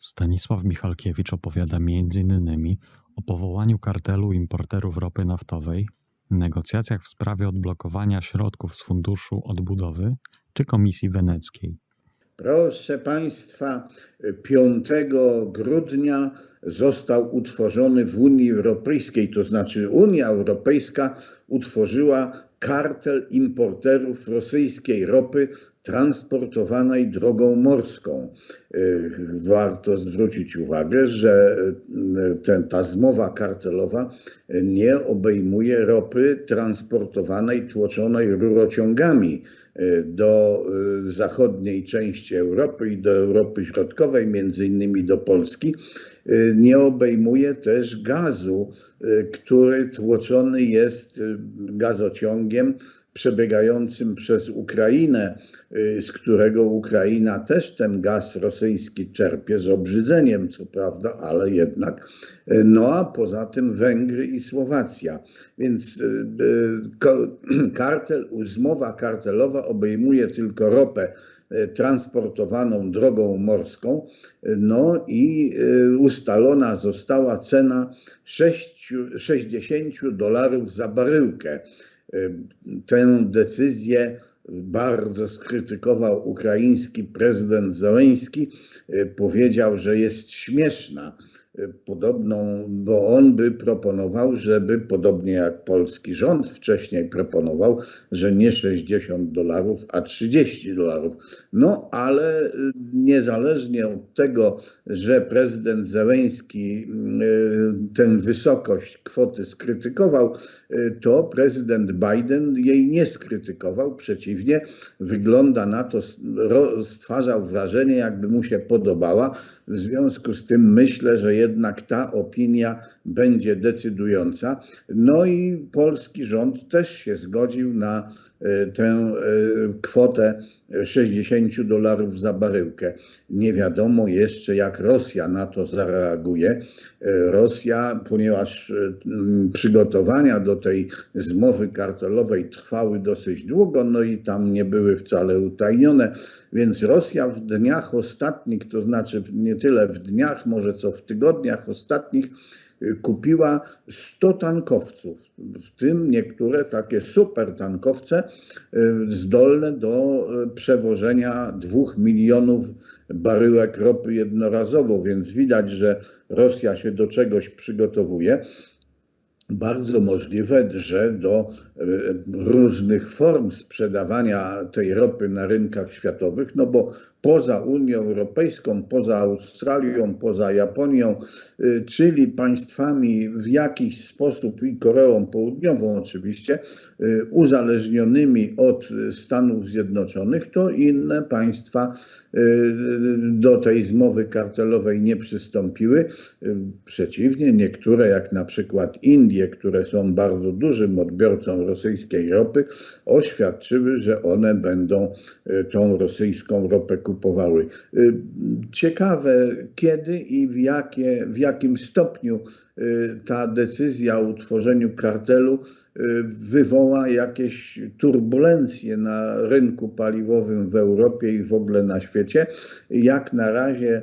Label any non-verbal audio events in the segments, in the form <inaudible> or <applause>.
Stanisław Michalkiewicz opowiada m.in. o powołaniu kartelu importerów ropy naftowej, negocjacjach w sprawie odblokowania środków z Funduszu Odbudowy czy Komisji Weneckiej. Proszę Państwa, 5 grudnia został utworzony w Unii Europejskiej, to znaczy Unia Europejska utworzyła kartel importerów rosyjskiej ropy transportowanej drogą morską. Warto zwrócić uwagę, że ten, ta zmowa kartelowa nie obejmuje ropy transportowanej, tłoczonej rurociągami do zachodniej części Europy i do Europy Środkowej, między innymi do Polski. Nie obejmuje też gazu, który tłoczony jest gazociągiem przebiegającym przez Ukrainę, z którego Ukraina też ten gaz rosyjski czerpie z obrzydzeniem, co prawda, ale jednak. No a poza tym Węgry i Słowacja. Więc <clears throat> kartel, zmowa kartelowa obejmuje tylko ropę transportowaną drogą morską, no i ustalona została cena 6, 60 dolarów za baryłkę. Tę decyzję bardzo skrytykował ukraiński prezydent Zeleński. Powiedział, że jest śmieszna. Podobną, bo on by proponował, żeby podobnie jak polski rząd wcześniej proponował, że nie 60 dolarów, a 30 dolarów. No ale niezależnie od tego, że prezydent Zeleński tę wysokość kwoty skrytykował, to prezydent Biden jej nie skrytykował. Przeciwnie, wygląda na to, stwarzał wrażenie, jakby mu się podobała. W związku z tym myślę, że jednak ta opinia będzie decydująca. No i polski rząd też się zgodził na tę kwotę 60 dolarów za baryłkę. Nie wiadomo jeszcze, jak Rosja na to zareaguje. Rosja, ponieważ przygotowania do tej zmowy kartelowej trwały dosyć długo, no i tam nie były wcale utajnione, więc Rosja w dniach ostatnich, to znaczy nie tyle w dniach, może co w tygodniach ostatnich, kupiła 100 tankowców, w tym niektóre takie super tankowce zdolne do przewożenia dwóch milionów baryłek ropy jednorazowo, więc widać, że Rosja się do czegoś przygotowuje. Bardzo możliwe, że do różnych form sprzedawania tej ropy na rynkach światowych, no bo poza Unią Europejską, poza Australią, poza Japonią, czyli państwami w jakiś sposób i Koreą Południową oczywiście, uzależnionymi od Stanów Zjednoczonych, to inne państwa do tej zmowy kartelowej nie przystąpiły. Przeciwnie, niektóre, jak na przykład Indie, które są bardzo dużym odbiorcą rosyjskiej ropy, oświadczyły, że one będą tą rosyjską ropę kupowały. Ciekawe, kiedy i w, jakie, w jakim stopniu ta decyzja o utworzeniu kartelu wywoła jakieś turbulencje na rynku paliwowym w Europie i w ogóle na świecie. Jak na razie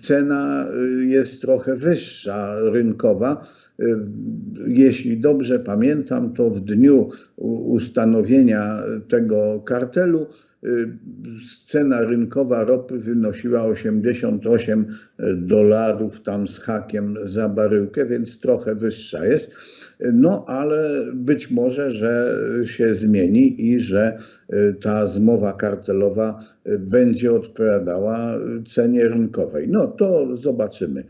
cena jest trochę wyższa rynkowa. Jeśli dobrze pamiętam, to w dniu ustanowienia tego kartelu cena rynkowa ropy wynosiła 88 dolarów tam z hakiem za baryłkę, więc trochę wyższa jest. No ale być może, że się zmieni i że ta zmowa kartelowa będzie odpowiadała cenie rynkowej. No to zobaczymy.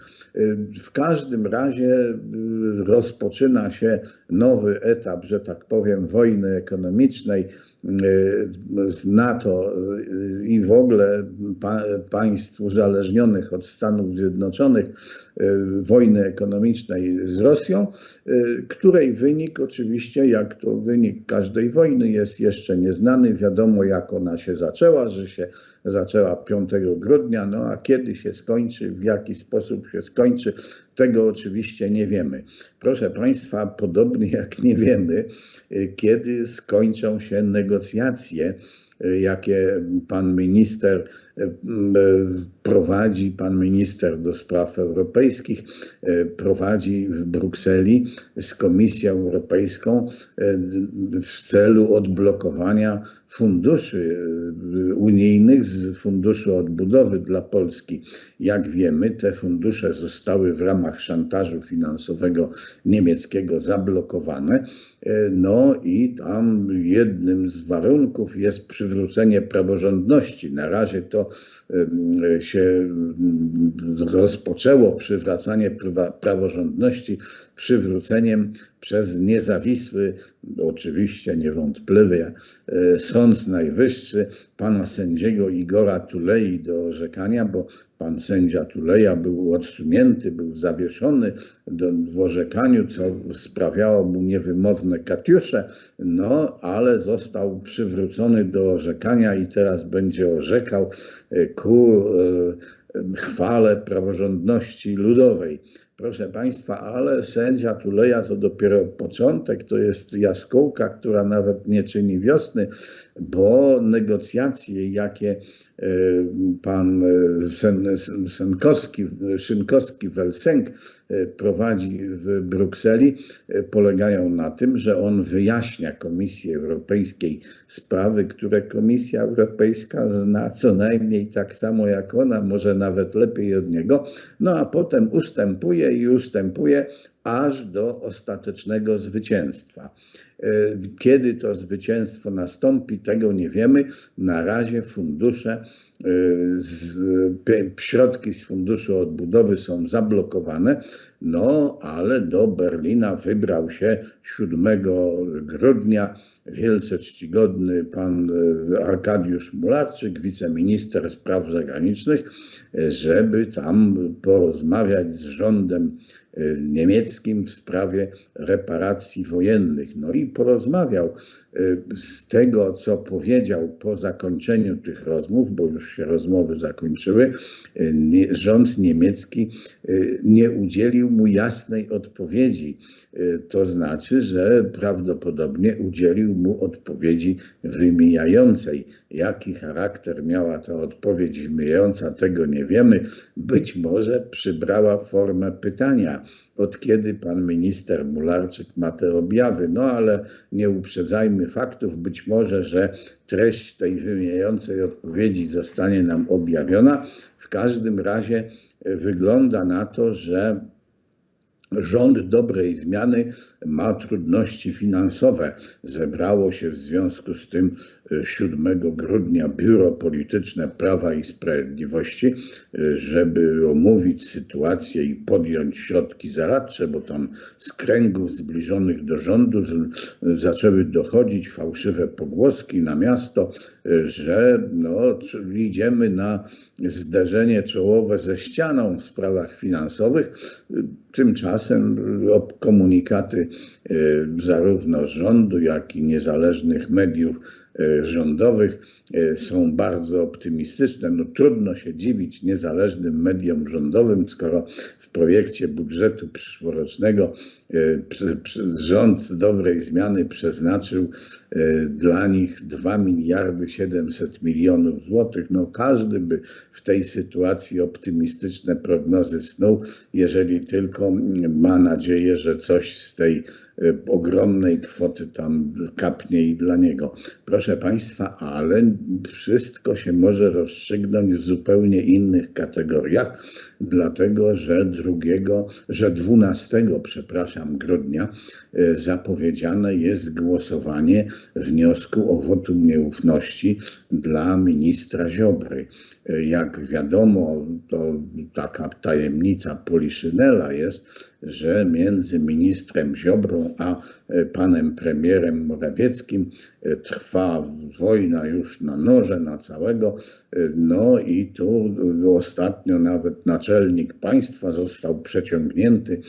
W każdym razie rozpoczyna się nowy etap, że tak powiem, wojny ekonomicznej z NATO i w ogóle pa, państw uzależnionych od Stanów Zjednoczonych, wojny ekonomicznej z Rosją, której wynik oczywiście, jak to wynik każdej wojny, jest jeszcze nieznany. Wiadomo, jak ona się zaczęła, że się zaczęła 5 grudnia, no a kiedy się skończy, w jaki sposób się skończy, tego oczywiście nie wiemy. Proszę Państwa, podobnie jak nie wiemy, kiedy skończą się negocjacje jakie pan minister prowadzi pan minister do spraw europejskich, prowadzi w Brukseli z Komisją Europejską w celu odblokowania funduszy unijnych z Funduszu Odbudowy dla Polski. Jak wiemy, te fundusze zostały w ramach szantażu finansowego niemieckiego zablokowane. No i tam jednym z warunków jest przywrócenie praworządności. Na razie to się rozpoczęło przywracanie praworządności przywróceniem przez niezawisły, oczywiście niewątpliwie, Sąd Najwyższy pana sędziego Igora Tulei do orzekania, bo pan sędzia Tuleja był odsunięty, był zawieszony w orzekaniu, co sprawiało mu niewymowne katiusze, no ale został przywrócony do orzekania i teraz będzie orzekał ku chwale praworządności ludowej. Proszę Państwa, ale sędzia Tuleja to dopiero początek, to jest jaskółka, która nawet nie czyni wiosny, bo negocjacje, jakie pan Sen, Senkowski, Szynkowski Welsenk prowadzi w Brukseli, polegają na tym, że on wyjaśnia Komisji Europejskiej sprawy, które Komisja Europejska zna co najmniej tak samo jak ona, może nawet lepiej od niego, no a potem ustępuje i ustępuje aż do ostatecznego zwycięstwa. Kiedy to zwycięstwo nastąpi, tego nie wiemy. Na razie fundusze, z, środki z Funduszu Odbudowy są zablokowane, no ale do Berlina wybrał się 7 grudnia wielce czcigodny pan Arkadiusz Mularczyk, wiceminister spraw zagranicznych, żeby tam porozmawiać z rządem niemieckim w sprawie reparacji wojennych. No i porozmawiał. Z tego, co powiedział po zakończeniu tych rozmów, bo już się rozmowy zakończyły, rząd niemiecki nie udzielił mu jasnej odpowiedzi. To znaczy, że prawdopodobnie udzielił mu odpowiedzi wymijającej. Jaki charakter miała ta odpowiedź wymijająca, tego nie wiemy. Być może przybrała formę pytania od kiedy pan minister Mularczyk ma te objawy. No ale nie uprzedzajmy faktów. Być może, że treść tej wymijającej odpowiedzi zostanie nam objawiona. W każdym razie wygląda na to, że Rząd dobrej zmiany ma trudności finansowe. Zebrało się w związku z tym 7 grudnia Biuro Polityczne Prawa i Sprawiedliwości, żeby omówić sytuację i podjąć środki zaradcze, bo tam z kręgów zbliżonych do rządu zaczęły dochodzić fałszywe pogłoski na miasto, że no, idziemy na zderzenie czołowe ze ścianą w sprawach finansowych. Tymczasem komunikaty zarówno rządu, jak i niezależnych mediów rządowych są bardzo optymistyczne. No trudno się dziwić niezależnym mediom rządowym, skoro w projekcie budżetu przyszłorocznego rząd z dobrej zmiany przeznaczył dla nich 2 miliardy 700 milionów złotych. No każdy by w tej sytuacji optymistyczne prognozy snuł, jeżeli tylko ma nadzieję, że coś z tej ogromnej kwoty tam kapnie i dla niego. Proszę Państwa, ale wszystko się może rozstrzygnąć w zupełnie innych kategoriach, dlatego że drugiego, że 12, przepraszam, grudnia zapowiedziane jest głosowanie wniosku o wotum nieufności dla ministra Ziobry. Jak wiadomo, to taka tajemnica Poliszynela jest, że między ministrem Ziobrą a panem premierem Morawieckim trwa wojna już na noże, na całego. No i tu ostatnio nawet naczelnik państwa został przeciągnięty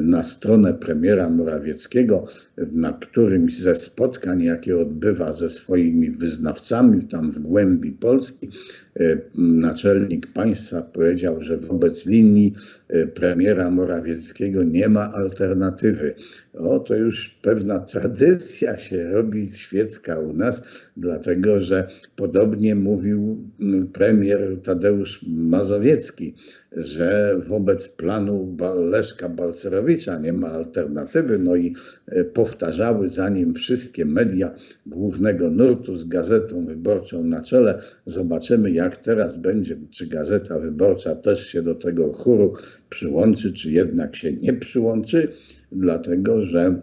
na stronę premiera Morawieckiego, na którymś ze spotkań, jakie odbywa ze swoimi wyznawcami tam w głębi Polski, naczelnik państwa powiedział, że wobec linii premiera Morawieckiego nie ma alternatywy. O, to już pewna tradycja się robi świecka u nas, dlatego że podobnie mówił premier Tadeusz Mazowiecki, że wobec planu Leszka Balcerowicza nie ma alternatywy, no i e, powtarzały za nim wszystkie media głównego nurtu z Gazetą Wyborczą na czele. Zobaczymy, jak teraz będzie, czy Gazeta Wyborcza też się do tego chóru przyłączy, czy jednak się nie przyłączy, dlatego że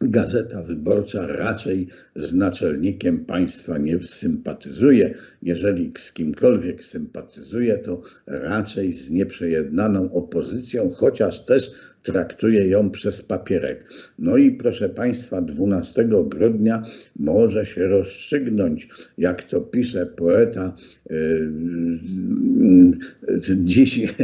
Gazeta Wyborcza raczej z naczelnikiem państwa nie sympatyzuje. Jeżeli z kimkolwiek sympatyzuje, to raczej z nieprzejednaną opozycją, chociaż też traktuje ją przez papierek. No i proszę Państwa, 12 grudnia może się rozstrzygnąć, jak to pisze poeta. Yy, yy, dziś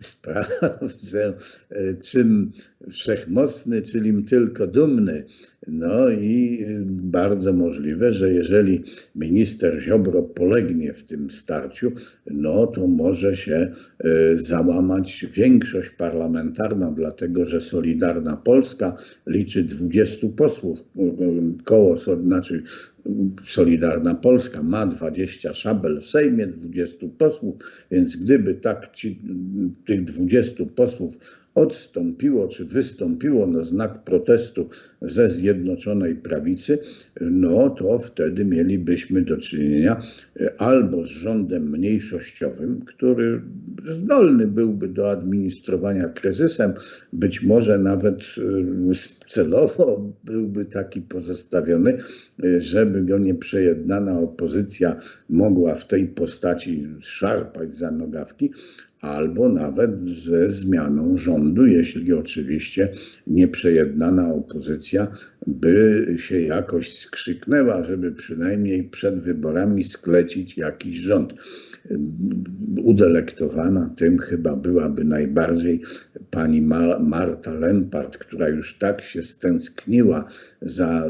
sprawdzę, yy, czym wszechmocny, czylim tylko dumny. No i y, bardzo możliwe, że jeżeli minister Ziobro polegnie w tym starciu, no to może się y, załamać większość parlamentarna, dlatego że Solidarna Polska liczy 20 posłów. y, Koło, znaczy Solidarna Polska ma 20 szabel w Sejmie, 20 posłów, więc gdyby tak ci, tych 20 posłów odstąpiło czy wystąpiło na znak protestu ze Zjednoczonej Prawicy, no to wtedy mielibyśmy do czynienia e, albo z rządem mniejszościowym, który zdolny byłby do administrowania kryzysem, być może nawet e, celowo byłby taki pozostawiony, e, żeby go nieprzejednana opozycja mogła w tej postaci szarpać za nogawki, albo nawet ze zmianą rządu, jeśli oczywiście nieprzejednana opozycja by się jakoś skrzyknęła, żeby przynajmniej przed wyborami sklecić jakiś rząd. Udelektowana tym chyba byłaby najbardziej pani Ma- Marta Lempart, która już tak się stęskniła za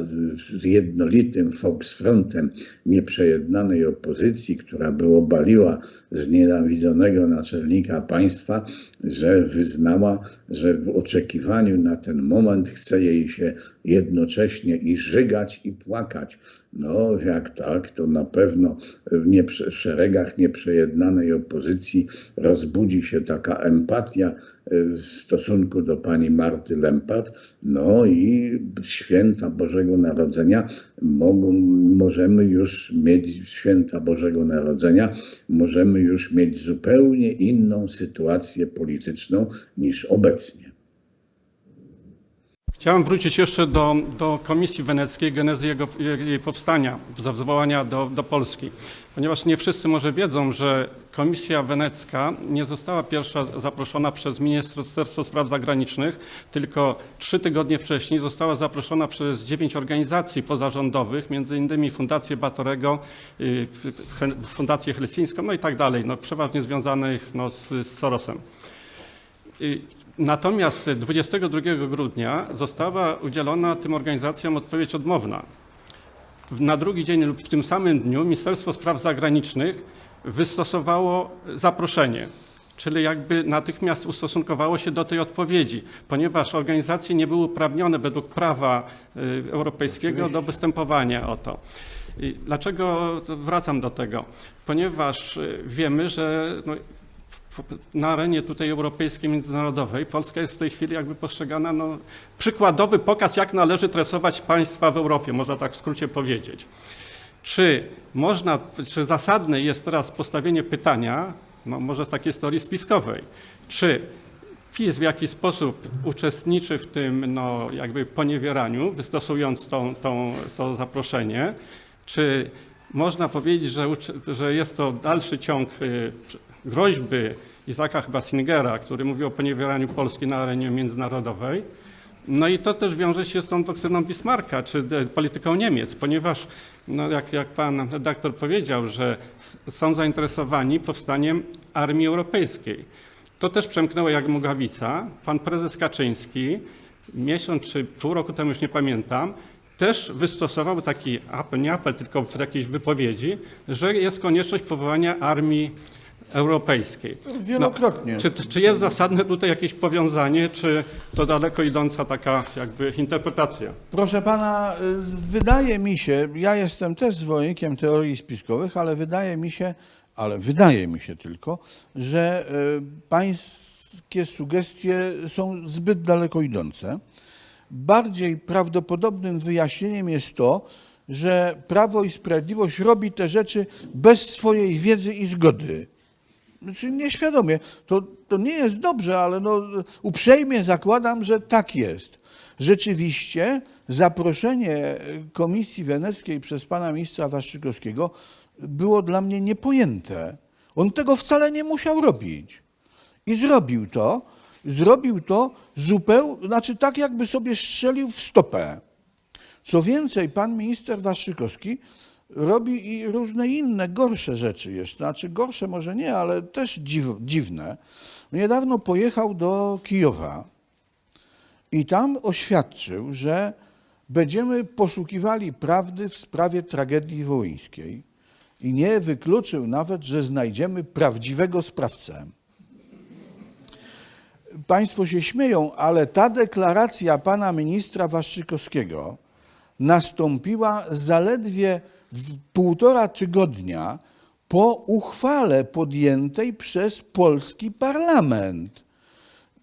jednolitym Volksfrontem nieprzejednanej opozycji, która by obaliła znienawidzonego naczelnika państwa, że wyznała, że w oczekiwaniu na ten moment chce jej się jednocześnie i żygać, i płakać. No, jak tak, to na pewno w, w szeregach nieprzejednanej opozycji rozbudzi się taka empatia w stosunku do pani Marty Lempart. No i święta Bożego Narodzenia mogą, możemy już mieć święta Bożego Narodzenia, możemy już mieć zupełnie inną sytuację polityczną niż obecnie. Chciałem wrócić jeszcze do, do Komisji Weneckiej, genezy jego, jej powstania, zawołania do, do Polski. Ponieważ nie wszyscy może wiedzą, że Komisja Wenecka nie została pierwsza zaproszona przez Ministerstwo Spraw Zagranicznych, tylko trzy tygodnie wcześniej została zaproszona przez dziewięć organizacji pozarządowych, między innymi Fundację Batorego, y, Fundację Helsińską, no i tak dalej, no, przeważnie związanych no, z, z Sorosem. Natomiast 22 grudnia została udzielona tym organizacjom odpowiedź odmowna. Na drugi dzień lub w tym samym dniu Ministerstwo Spraw Zagranicznych wystosowało zaproszenie, czyli jakby natychmiast ustosunkowało się do tej odpowiedzi, ponieważ organizacje nie były uprawnione według prawa y, europejskiego do występowania o to. I Dlaczego wracam do tego? Ponieważ y, wiemy, że no, na arenie tutaj europejskiej, międzynarodowej Polska jest w tej chwili jakby postrzegana no, przykładowy pokaz, jak należy tresować państwa w Europie, można tak w skrócie powiedzieć. Czy można, czy zasadne jest teraz postawienie pytania, no może z takiej historii spiskowej, czy PiS w jakiś sposób uczestniczy w tym no, jakby poniewieraniu, wystosując tą, tą, to zaproszenie, czy można powiedzieć, że, że jest to dalszy ciąg y, groźby Izaka chyba Singera, który mówił o poniewieraniu Polski na arenie międzynarodowej. No i to też wiąże się z tą doktryną Bismarcka, czy e, polityką Niemiec, ponieważ, no jak, jak pan redaktor powiedział, że są zainteresowani powstaniem armii europejskiej. To też przemknęło jak mugawica. Pan prezes Kaczyński miesiąc czy pół roku temu, już nie pamiętam, też wystosował taki apel, nie apel, tylko w jakiejś wypowiedzi, że jest konieczność powołania armii Europejskiej. Wielokrotnie. Czy, czy jest zasadne tutaj jakieś powiązanie, czy to daleko idąca taka jakby interpretacja? Proszę pana, y, wydaje mi się, ja jestem też zwolennikiem teorii spiskowych, ale wydaje mi się, ale wydaje mi się tylko, że y, pańskie sugestie są zbyt daleko idące. Bardziej prawdopodobnym wyjaśnieniem jest to, że Prawo i Sprawiedliwość robi te rzeczy bez swojej wiedzy i zgody. Znaczy nieświadomie. To, to nie jest dobrze, ale no, uprzejmie zakładam, że tak jest. Rzeczywiście zaproszenie Komisji Weneckiej przez pana ministra Waszczykowskiego było dla mnie niepojęte. On tego wcale nie musiał robić. I zrobił to. Zrobił to zupełnie, znaczy tak jakby sobie strzelił w stopę. Co więcej, pan minister Waszczykowski robi i różne inne, gorsze rzeczy jeszcze. Znaczy gorsze może nie, ale też dziw, dziwne. Niedawno pojechał do Kijowa i tam oświadczył, że będziemy poszukiwali prawdy w sprawie tragedii wołyńskiej. I nie wykluczył nawet, że znajdziemy prawdziwego sprawcę. Państwo się śmieją, ale ta deklaracja pana ministra Waszczykowskiego nastąpiła zaledwie półtora tygodnia po uchwale podjętej przez polski parlament,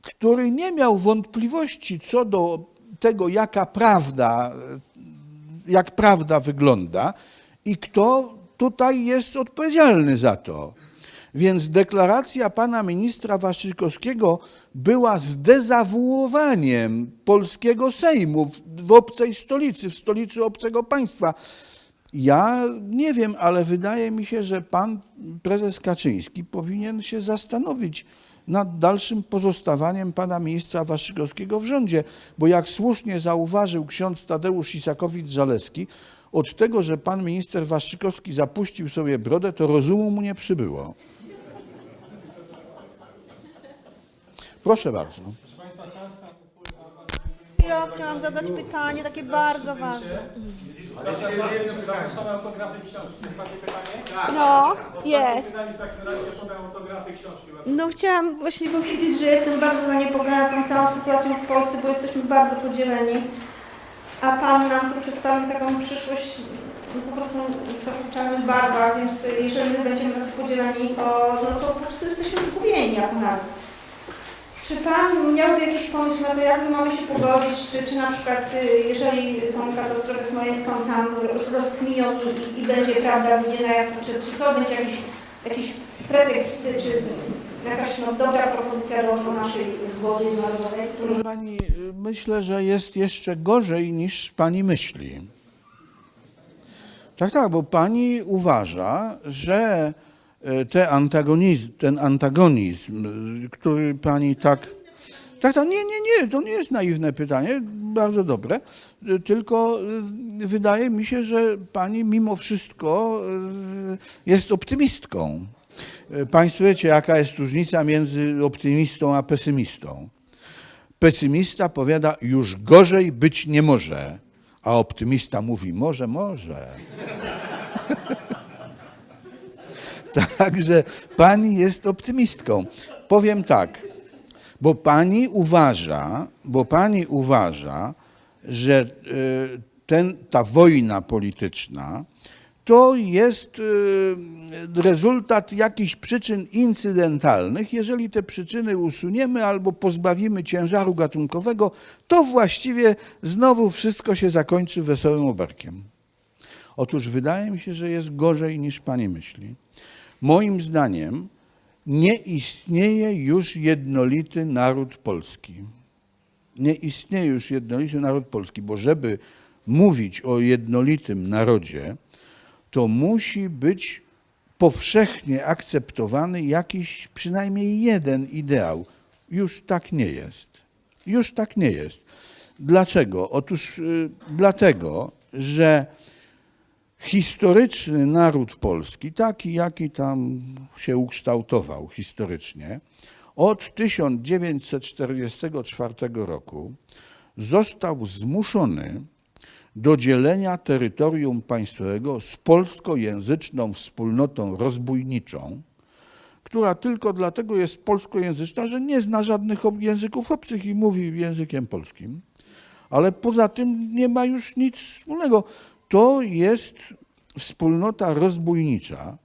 który nie miał wątpliwości co do tego, jaka prawda, jak prawda wygląda i kto tutaj jest odpowiedzialny za to. Więc deklaracja pana ministra Waszczykowskiego była zdezawuowaniem polskiego Sejmu w obcej stolicy, w stolicy obcego państwa. Ja nie wiem, ale wydaje mi się, że pan prezes Kaczyński powinien się zastanowić nad dalszym pozostawaniem pana ministra Waszczykowskiego w rządzie, bo jak słusznie zauważył ksiądz Tadeusz Isakowicz-Zaleski, od tego, że pan minister Waszczykowski zapuścił sobie brodę, to rozumu mu nie przybyło. Proszę bardzo. Ja chciałam zadać pytanie takie bardzo ważne. No, jest. No chciałam właśnie powiedzieć, że jestem bardzo zaniepokojona tą całą sytuacją w Polsce, bo jesteśmy bardzo podzieleni. A Pan nam tu przedstawił taką przyszłość no, po prostu w czarnych barwach, więc jeżeli my będziemy tacy podzieleni, to, no to po prostu jesteśmy zgubieni jako naród. Czy Pan miałby jakiś pomysł na to, jak my mamy się pogodzić, czy, czy na przykład, y, jeżeli tą katastrofę smoleńską tam roz- rozkminią i, i, będzie prawda widziana, jak to, czy, czy to będzie jakiś, jakiś pretekst, czy jakaś no, dobra propozycja do, naszej zgody narodowej? Proszę Pani, myślę, że jest jeszcze gorzej niż pani myśli. Tak, tak, bo pani uważa, że te antagonizm, ten antagonizm, y, który pani tak. Tak, tak, nie, nie, nie, to nie jest naiwne pytanie, bardzo dobre. Y, Tylko wydaje mi się, że pani mimo wszystko jest optymistką. Państwo wiecie, jaka jest różnica między optymistą a pesymistą. Pesymista powiada, już gorzej być nie może, a optymista mówi, może, może. <laughs> <laughs> Także pani jest optymistką. Powiem tak, bo pani uważa, bo pani uważa, że y, ten, ta wojna polityczna to jest y, rezultat jakichś przyczyn incydentalnych. Jeżeli te przyczyny usuniemy albo pozbawimy ciężaru gatunkowego, to właściwie znowu wszystko się zakończy wesołym oberkiem. Otóż wydaje mi się, że jest gorzej niż pani myśli. Moim zdaniem nie istnieje już jednolity naród polski. Nie istnieje już jednolity naród polski, bo żeby mówić o jednolitym narodzie, to musi być powszechnie akceptowany jakiś przynajmniej jeden ideał. Już tak nie jest. Już tak nie jest. Dlaczego? Otóż y, dlatego, że historyczny naród polski, taki jaki tam się ukształtował historycznie, od 1944 roku został zmuszony do dzielenia terytorium państwowego z polskojęzyczną wspólnotą rozbójniczą, która tylko dlatego jest polskojęzyczna, że nie zna żadnych języków obcych i mówi językiem polskim, ale poza tym nie ma już nic wspólnego. To jest wspólnota rozbójnicza,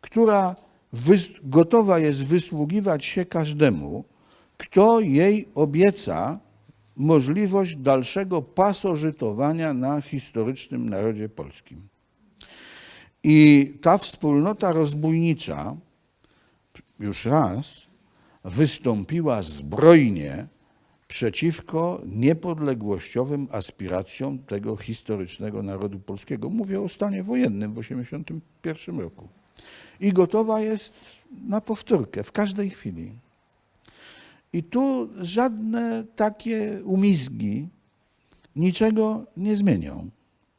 która gotowa jest wysługiwać się każdemu, kto jej obieca możliwość dalszego pasożytowania na historycznym narodzie polskim. I ta wspólnota rozbójnicza już raz wystąpiła zbrojnie przeciwko niepodległościowym aspiracjom tego historycznego narodu polskiego. Mówię o stanie wojennym w 1981 roku. I gotowa jest na powtórkę w każdej chwili. I tu żadne takie umizgi niczego nie zmienią.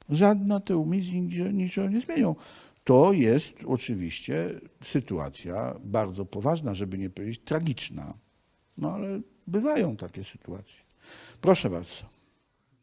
Żadne te umizgi niczego- nie zmienią. To jest oczywiście sytuacja bardzo poważna, żeby nie powiedzieć tragiczna. No ale bywają takie sytuacje. Proszę bardzo.